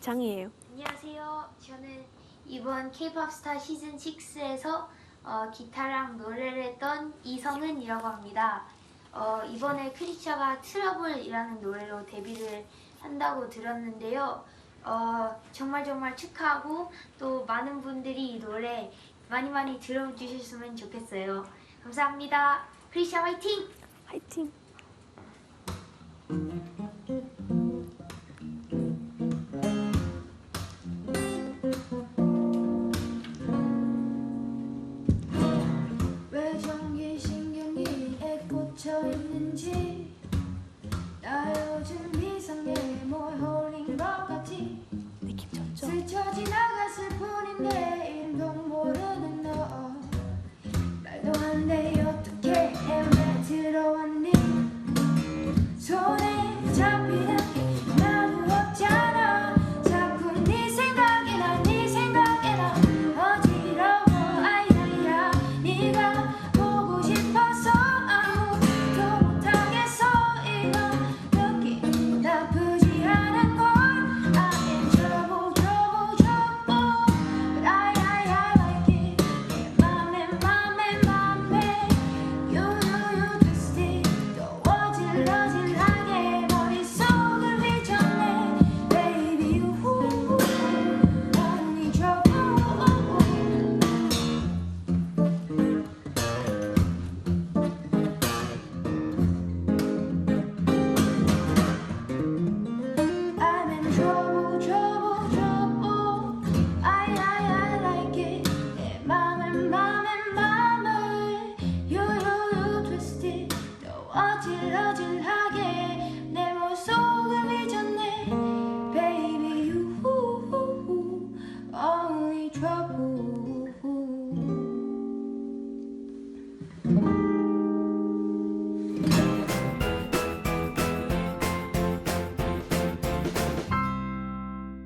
장이에요. 안녕하세요. 저는 이번 K-pop 스타 시즌 6에서 어, 기타랑 노래를 했던 이성은이라고 합니다. 어, 이번에 크리처가 트러블이라는 노래로 데뷔를 한다고 들었는데요. 어, 정말 정말 축하하고 또 많은 분들이 이 노래 많이 많이 들어주셨으면 좋겠어요. 감사합니다. 크리처 화이팅! 화이팅! 스쳐 지나갔을 뿐인데 어질어질하게 내 모습을 휘젓네. Baby, you only trouble.